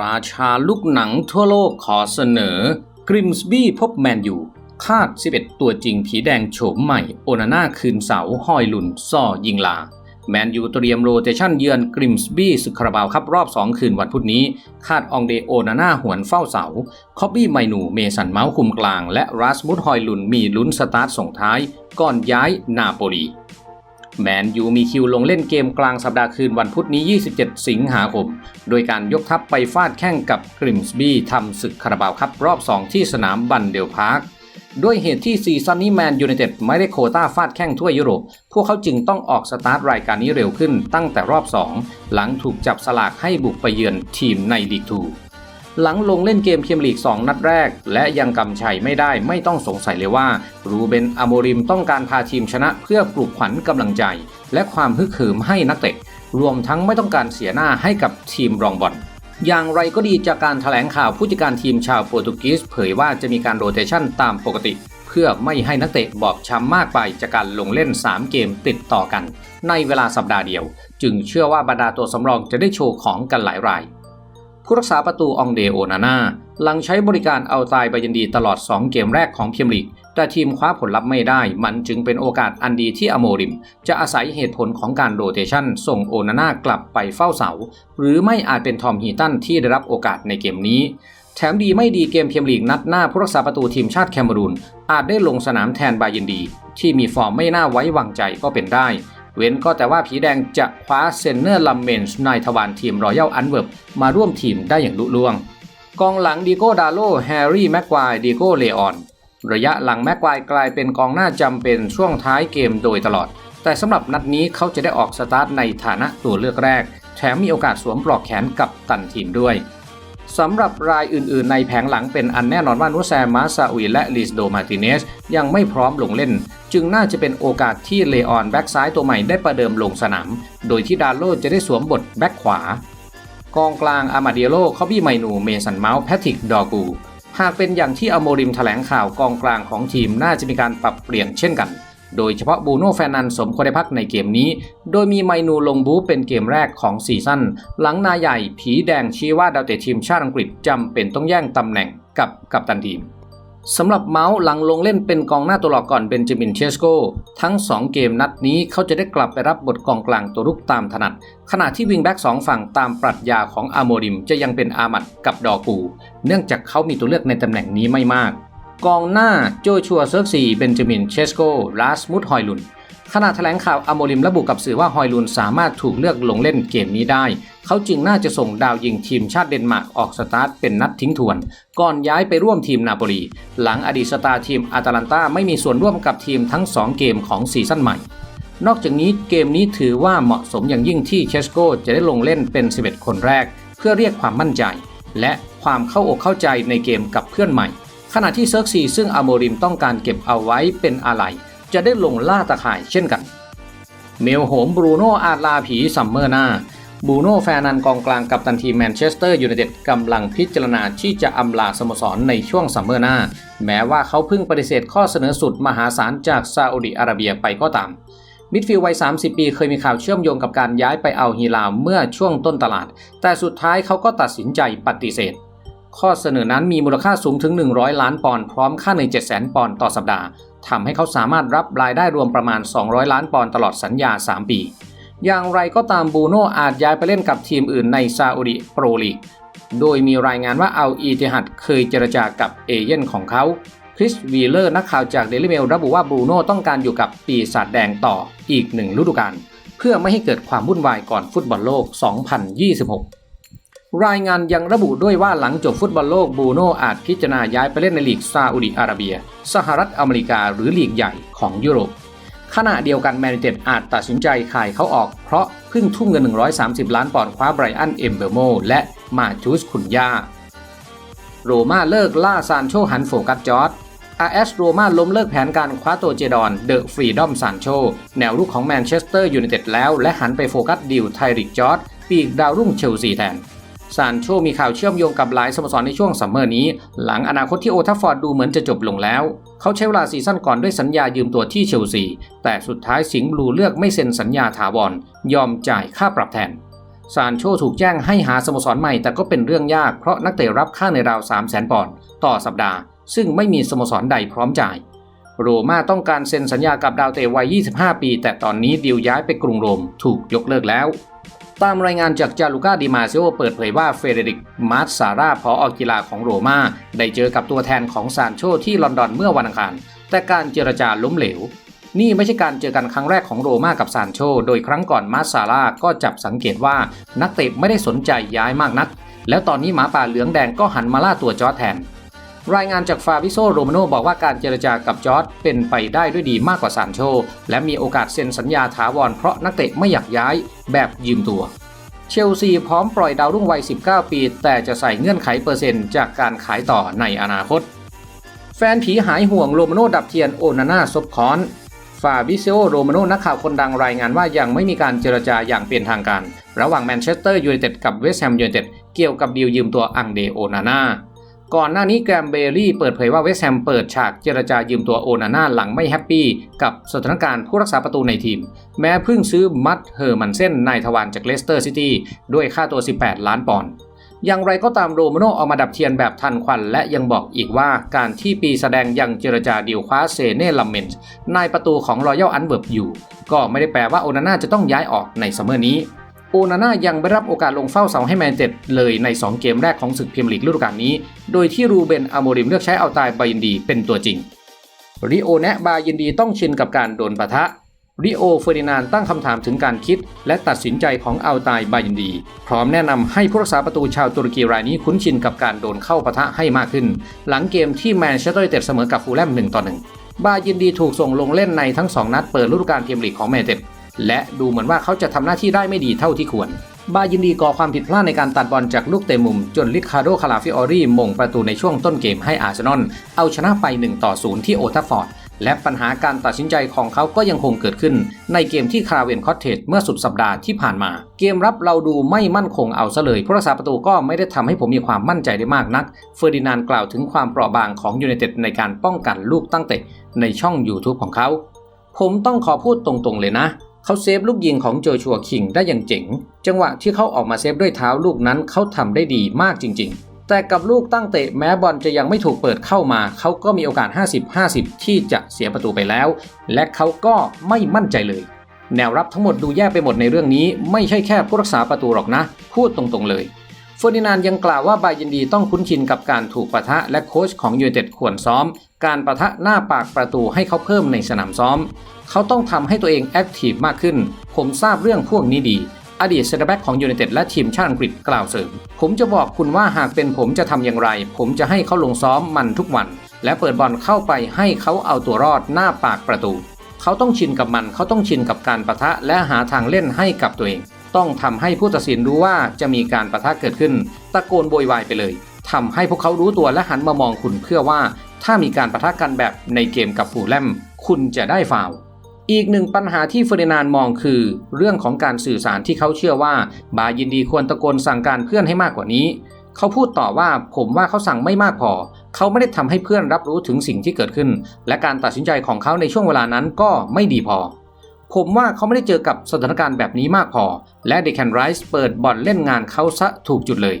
ราชาลูกหนังทั่วโลกขอเสนอกริมสบี้พบแมนยูคาด 11 ตัวจริงผีแดงโฉมใหม่ โอนาน่าคืนเสาหอยลุนซ่อยิงลา แมนยูเตรียมโรเตชันเยือนกริมสบี้สุคาราบาวครับรอบ 2 คืนวันพุธนี้ คาดอองเดโอนาน่าหวนเฝ้าเสา คอบบี้ไมนูเมสันเมาส์คุมกลาง และรัสมุดฮอยลุนมีลุ้นสตาร์ทส่งท้าย ก่อนย้ายนาโปลี แมนยูมีคิวลงเล่นเกมกลางสัปดาห์คืนวันพุธนี้ 27 สิงหาคม โดยการยกทัพไปฟาดแข่งกับกริมส์บี้ทำศึกคาราบาวครับรอบ 2 ที่สนามบันเดลพาร์คด้วยเหตุที่ซีซั่นนี้แมนยูไนเต็ดไม่ได้โคต้าฟาดแข่งทั่วยุโรป พวกเขาจึงต้องออกสตาร์ทรายการนี้เร็วขึ้นตั้งแต่รอบ 2 หลังถูกจับสลากให้บุกไปเยือนทีมในลีกทู หลังลงเล่นเกมเพียมลีก 2 นัดแรก และยังกำชัยไม่ได้ไม่ต้องสงสัยเลยว่า รูเบนอโมริมต้องการพาทีมชนะเพื่อปลุกขวัญกำลังใจ และความฮึกเหิมให้นักเตะ รวมทั้งไม่ต้องการเสียหน้าให้กับทีมรองบอลอย่างไรก็ดีจากการถแถลงข่าวผู้จัดการทีมชาวโปรตุเกสเผยว่าจะมีการโรเตชันตามปกติ เพื่อไม่ให้นักเตะบอบช้ำมากไปจากการลงเล่น 3 เกมติดต่อกัน ในเวลาสัปดาห์เดียว จึงเชื่อว่าบรรดาตัวสำรองจะได้โชว์ของกันหลายราย ผู้รักษาประตูองเดโอนาน่าหลังใช้บริการเอาตายไปยันดีตลอด 2 เกมแรกของเพียมลีก แต่ทีมคว้าผลลัพธ์ไม่ได้ มันจึงเป็นโอกาสอันดีที่อโมริม จะอาศัยเหตุผลของการโรเตชันส่งโอนาน่ากลับไปเฝ้าเสา หรือไม่อาจเป็นทอมฮีตันที่ได้รับโอกาสในเกมนี้แถมดีไม่ดีเกมเพียมลีกนัดหน้าผู้รักษาประตูทีมชาติแคเมรูน อาจได้ลงสนามแทนบายินดี ที่มีฟอร์มไม่น่าไว้วางใจก็เป็นได้ เว้นก็แต่ว่าผีแดงจะคว้าเซนเนอร์ลัมเมนส์นายทวารทีมรอยัลอันเวิร์บมาร่วมทีมได้อย่างลุล่วง กองหลังดีโก้ดาโลแฮร์รี่แม็กควายดีโก้เลออน ระยะหลังแม็กควายกลายเป็นกองหน้าจำเป็นช่วงท้ายเกมโดยตลอด แต่สำหรับนัดนี้เขาจะได้ออกสตาร์ทในฐานะตัวเลือกแรก แถมมีโอกาสสวมปลอกแขนกับตันทีมด้วย สำหรับรายอื่นๆ ในแผงหลังเป็นอันแน่นอนว่านุแซมมาซาอุยและลิสโดมาติเนสยังไม่พร้อมลงเล่น จึงน่าจะเป็นโอกาสที่เลออนแบ็กซ้ายตัวใหม่ได้ประเดิมลงสนาม โดยที่ดาโลจะได้สวมบทแบ็กขวา กองกลางอามาเดียโลคอบี้ไมนู เมสันเมาส์แพทริกดอกู หากเป็นอย่างที่อโมริมแถลงข่าวกองกลางของทีมน่าจะมีการปรับเปลี่ยนเช่นกัน โดยเฉพาะบูโน่แฟนนันสมควรได้พักในเกมนี้ โดยมีไมนูลงบูเป็นเกมแรกของซีซั่น หลังนาใหญ่ผีแดงชี้ว่าดาวเตะทีมชาติอังกฤษจำเป็นต้องแย่งตำแหน่งกับกัปตันทีมสำหรับเมาส์หลังลงเล่นเป็นกองหน้าตัวหลอกก่อนเบนจามินเชสโก ทั้ง 2 เกมนัดนี้เขาจะได้กลับไปรับบทกองกลางตัวรุกตามถนัด ขณะที่วิงแบ็กสองฝั่งตามปรัชญาของอาโมริมจะยังเป็นอามัดกับดอกู เนื่องจากเขามีตัวเลือกในตำแหน่งนี้ไม่มาก กองหน้าโจชัวเซิร์กซีเบนจามินเชสโกลาสมุดฮอยลุนขณะแถลงข่าวอโมริมระบุกับสื่อว่าฮอยลุนสามารถถูกเลือกลงเล่นเกมนี้ได้ เขาจึงน่าจะส่งดาวยิงทีมชาติเดนมาร์กออกสตาร์ทเป็นนัดทิ้งทวน ก่อนย้ายไปร่วมทีมนาโปลี หลังอดีตสตาร์ทีมอาตาลันตาไม่มีส่วนร่วมกับทีมทั้ง 2 เกมของซีซั่นใหม่ นอกจากนี้เกมนี้ถือว่าเหมาะสมอย่างยิ่งที่เชสโกจะได้ลงเล่นเป็น 11 คนแรก เพื่อเรียกความมั่นใจ และความเข้าอกเข้าใจในเกมกับเพื่อนใหม่ ขณะที่เซิร์กซีซึ่งอโมริมต้องการเก็บเอาไว้เป็นอะไร จะได้ลงล่าตะข่ายเช่นกัน เมลโหมบรูโน่อาลาผีซัมเมอร์หน้าบรูโน่แฟนันกองกลางกับตันทีแมนเชสเตอร์ยูไนเต็ดกำลังพิจารณาที่จะอำลาสโมสรในช่วงซัมเมอร์หน้า แม้ว่าเขาเพิ่งปฏิเสธข้อเสนอสุดมหาศาลจากซาอุดิอาระเบียไปก็ตามมิดฟิลด์วัย 30 ปีเคยมีข่าวเชื่อมโยงกับการย้ายไปเอาฮิลาเมื่อช่วงต้นตลาด แต่สุดท้ายเขาก็ตัดสินใจปฏิเสธ ข้อเสนอนั้นมีมูลค่าสูงถึง 100 ล้านปอนด์พร้อมค่าใน 700,000 ปอนด์ต่อสัปดาห์ทำให้เขาสามารถรับรายได้รวมประมาณ 200 ล้านปอนด์ตลอดสัญญา 3 ปี อย่างไรก็ตามบูโน่อาจย้ายไปเล่นกับทีมอื่นในซาอุดิโปรลีก โดยมีรายงานว่าเอาอีติฮัดเคยเจรจากับเอเย่นของเขา คริสวีเลอร์นักข่าวจากเดลิเมลระบุว่าบูโน่ต้องการอยู่กับปีศาจแดงต่ออีกหนึ่งฤดูกาลเพื่อไม่ให้เกิดความวุ่นวายก่อนฟุตบอลโลก 2026 รายงานยังระบุด้วยว่าหลังจบฟุตบอลโลกบูโน่อาจพิจารณาย้ายไปเล่นในลีกซาอุดิอาระเบีย สหรัฐอเมริกาหรือลีกใหญ่ของยุโรป ขณะเดียวกันแมนยูเต็ดอาจตัดสินใจขายเขาออกเพราะเพิ่งทุ่มเงิน 130 ล้านปอนด์คว้าไบรอันเอมเบอร์โมและมาจูสคุนยาโรม่าเลิกล่าซานโชหันโฟกัสจอร์ดอาเอสโรม่าล้มเลิกแผนการคว้าตัวเจดอนเดอะฟรีดอมซานโชแนวรุกของแมนเชสเตอร์ยูไนเต็ดแล้ว และหันไปโฟกัสดิวไทริกจอร์ดปีกดาวรุ่งเชลซีแทน ซานโชมีข่าวเชื่อมโยงกับหลายสโมสรในช่วงซัมเมอร์นี้ หลังอนาคตที่โอทัฟฟอร์ดดูเหมือนจะจบลงแล้ว เขาใช้เวลาซีซั่นก่อนด้วยสัญญายืมตัวที่เชลซี แต่สุดท้ายสิงห์บลูเลือกไม่เซ็นสัญญาถาวรยอมจ่ายค่าปรับแทนซานโชถูกแจ้งให้หาสโมสรใหม่แต่ก็เป็นเรื่องยากเพราะนักเตะรับค่าในราว 3 0 0 0 0 0ปอนด์ต่อสัปดาห์ ซึ่งไม่มีสโมสรใดพร้อมจ่าย โรม่าต้องการเซ็นสัญญากับดาวเตะวัย 25 ปี แต่ตอนนี้ดีลย้ายไปกรุงโรมถูกยกเลิกแล้ว ตามรายงานจากจารุก้าดิมาเซโอเปิดเผยว่าเฟเดริกมาร์ซาร่าพออกีฬาของโรม่าได้เจอกับตัวแทนของซานโชที่ลอนดอนเมื่อวันอังคาร แต่การเจรจาล้มเหลว นี่ไม่ใช่การเจอกันครั้งแรกของโรม่ากับซานโช โดยครั้งก่อนมาร์ซาร่าก็จับสังเกตว่านักเตะไม่ได้สนใจย้ายมากนัก แล้วตอนนี้หมาป่าเหลืองแดงก็หันมาล่าตัวจอร์แทน รายงานจากฟาบิโซโรมาโนบอกว่าการเจรจากับจอร์ดเป็นไปได้ด้วยดีมากกว่าซานโช และมีโอกาสเซ็นสัญญาถาวรเพราะนักเตะไม่อยากย้ายแบบยืมตัว เชลซีพร้อมปล่อยดาวรุ่งวัย 19 ปี แต่จะใส่เงื่อนไขเปอร์เซ็นต์จากการขายต่อในอนาคต แฟนผีหายห่วงโรมาโนดับเทียนโอนาน่าซบคอนฟาบิเซโอโรมาโนนักข่าวคนดังรายงานว่ายังไม่มีการเจรจาอย่างเป็นทางการ ระหว่างแมนเชสเตอร์ยูไนเต็ดกับเวสต์แฮมยูไนเต็ดเกี่ยวกับดีลยืมตัวอังเดโอนาน่า ก่อนหน้านี้แกรมเบอรี่เปิดเผยว่าเวสแฮมเปิดฉากเจรจายืมตัวโอนาน่าหลังไม่แฮปปี้กับสถานการณ์ผู้รักษาประตูในทีม แม้เพิ่งซื้อมัดเฮอร์มันเส้นนายทวารจากเลสเตอร์ซิตี้ด้วยค่าตัว 18 ล้านปอนด์อย่างไรก็ตามโรมาโนออกมาดับเทียนแบบทันควัน และยังบอกอีกว่าการที่ปีแสดงยังเจรจาดีลคว้าเซเน่ลัมเมนส์นายประตูของรอยัลอันเวิร์บอยู่ ก็ไม่ได้แปลว่าโอนาน่าจะต้องย้ายออกในซัมเมอร์นี้ โอนาน่ายังไม่รับโอกาสลงเฝ้าเสาให้แมนเต็ดเลยใน 2 เกมแรกของศึกพรีเมียร์ลีกฤดูกาลนี้ โดยที่รูเบนอโมริมเลือกใช้เอาตายบายินดีเป็นตัวจริง ริโอแนะบายินดีต้องชินกับการโดนปะทะ ริโอเฟอร์ดินานตั้งคำถามถึงการคิด และตัดสินใจของเอัลตายบายินดี พร้อมแนะนำให้ผู้รักษาประตูชาวตุรกีรายนี้คุ้นชินกับการโดนเข้าปะทะให้มากขึ้น หลังเกมที่แมนเชสเตอร์ยูไนเต็ดเสมอกับฟูลแลม1ต่อ1บายินดีถูกส่งลงเล่นในทั้ง 2 นัดเปิดฤดูกาลพรีเมียร์ลีกของแมนยูไนเต็ด และดูเหมือนว่าเขาจะทำหน้าที่ได้ไม่ดีเท่าที่ควร บายินดีก่อความผิดพลาดในการตัดบอลจากลูกเตะมุม จนลิคาโดคาลาฟิออรี่มงประตูในช่วงต้นเกมให้อาร์เซนอลเอาชนะไป1ต่อ0ที่โอทัฟฟอร์ดและปัญหาการตัดสินใจของเขาก็ยังคงเกิดขึ้น ในเกมที่คาราเวนคอตเทจเมื่อสุดสัปดาห์ที่ผ่านมา เกมรับเราดูไม่มั่นคงเอาซะเลยผู้รักษาประตูก็ไม่ได้ทำให้ผมมีความมั่นใจได้มากนัก เฟอร์ดินานกล่าวถึงความเปราะบางของยูไนเต็ดในการป้องกันลูกตั้งเตะในช่อง YouTube ของเขา ผมต้องขอพูดตรงๆเลยนะ เขาเซฟลูกยิงของโจชัวคิงได้อย่างเจ๋ง จังหวะที่เขาออกมาเซฟด้วยเท้าลูกนั้นเขาทำได้ดีมากจริง ๆ แต่กับลูกตั้งเตะแม้บอลจะยังไม่ถูกเปิดเข้ามา เขาก็มีโอกาส 50-50 ที่จะเสียประตูไปแล้ว และเขาก็ไม่มั่นใจเลย แนวรับทั้งหมดดูแย่ไปหมดในเรื่องนี้ ไม่ใช่แค่ผู้รักษาประตูหรอกนะ พูดตรงๆเลย เฟอร์ดินานยังกล่าวว่าบายินดีต้องคุ้นชินกับการถูกปะทะและโค้ชของยูไนเต็ดควรซ้อม การปะทะหน้าปากประตูให้เขาเพิ่มในสนามซ้อม เขาต้องทำให้ตัวเองแอคทีฟมากขึ้น ผมทราบเรื่องพวกนี้ดี อดีตเซนเตอร์แบ็กของยูไนเต็ดและทีมชาติอังกฤษกล่าวเสริม ผมจะบอกคุณว่าหากเป็นผมจะทำอย่างไร ผมจะให้เขาลงซ้อมมันทุกวัน และเปิดบอลเข้าไปให้เขาเอาตัวรอดหน้าปากประตู เขาต้องชินกับมัน เขาต้องชินกับการประทะและหาทางเล่นให้กับตัวเอง ต้องทำให้ผู้ตัดสินรู้ว่าจะมีการประทะเกิดขึ้น ตะโกนโวยวายไปเลยทำให้พวกเขารู้ตัวและหันมามองคุณเพื่อว่า ถ้ามีการประทะกันแบบในเกมกับฟูลแลมคุณจะได้ฟาวอีกหนึ่งปัญหาที่เฟอร์ดินานมองคือ เรื่องของการสื่อสารที่เขาเชื่อว่า บายินดีควรตะโกนสั่งการเพื่อนให้มากกว่านี้ เขาพูดต่อว่าผมว่าเขาสั่งไม่มากพอ เขาไม่ได้ทำให้เพื่อนรับรู้ถึงสิ่งที่เกิดขึ้น และการตัดสินใจของเขาในช่วงเวลานั้นก็ไม่ดีพอ ผมว่าเขาไม่ได้เจอกับสถานการณ์แบบนี้มากพอ และเดคันไรส์เปิดบอลเล่นงานเขาซะถูกจุดเลย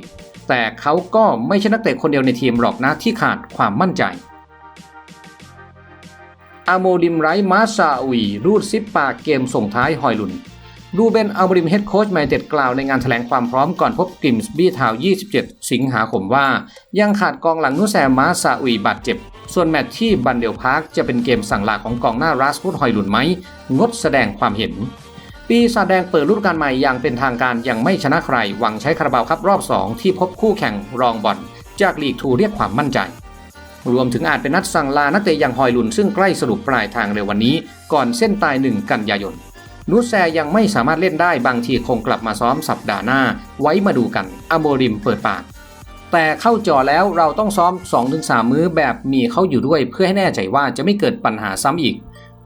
แต่เขาก็ไม่ใช่นักเตะคนเดียวในทีมหรอกนะที่ขาดความมั่นใจอาโมดิมไรมาซาอุยรูดซิปปากเกมส่งท้ายฮอยลุน ดูเบนอาโมดิมเฮดโค้ชแมนเต็ดกล่าวในงานแถลงความพร้อมก่อนพบกิมส์บี้ทาว 27 สิงหาคมว่า ยังขาดกองหลังนุแซมมาซาอุยบาดเจ็บ ส่วนแมตช์ที่บันเดลพาร์คจะเป็นเกมสั่งลาของกองหน้ารัสพุดฮอยลุนไหม งดแสดงความเห็น ปีศาจแดงเปิดฤดูกาลใหม่อย่างเป็นทางการยังไม่ชนะใคร หวังใช้คาราบาวครับรอบ 2 ที่พบคู่แข่งรองบอลจากลีกทูเรียกความมั่นใจรวมถึงอาจเป็นนัดสั่งลานักเตะอย่างฮอยลุนซึ่งใกล้สรุปปลายทางเร็ววันนี้ ก่อนเส้นตายหนึ่งกันยายน นุชแซยังไม่สามารถเล่นได้บางทีคงกลับมาซ้อมสัปดาห์หน้า ไว้มาดูกันอโมริมเปิดปาก แต่เข้าจอแล้วเราต้องซ้อม 2-3 มื้อแบบมีเขาอยู่ด้วยเพื่อให้แน่ใจว่าจะไม่เกิดปัญหาซ้ำอีก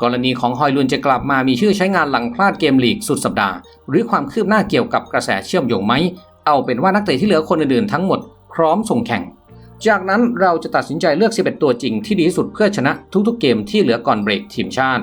กรณีของฮอยลุนจะกลับมามีชื่อใช้งานหลังพลาดเกมลีกสุดสัปดาห์ หรือความคืบหน้าเกี่ยวกับกระแสเชื่อมโยงไหมเอาเป็นว่านักเตะที่เหลือคนอื่นๆทั้งหมดพร้อมส่งแข่ง จากนั้นเราจะตัดสินใจเลือก 11 ตัวจริงที่ดีที่สุดเพื่อชนะทุกๆเกมที่เหลือก่อนเบรกทีมชาติ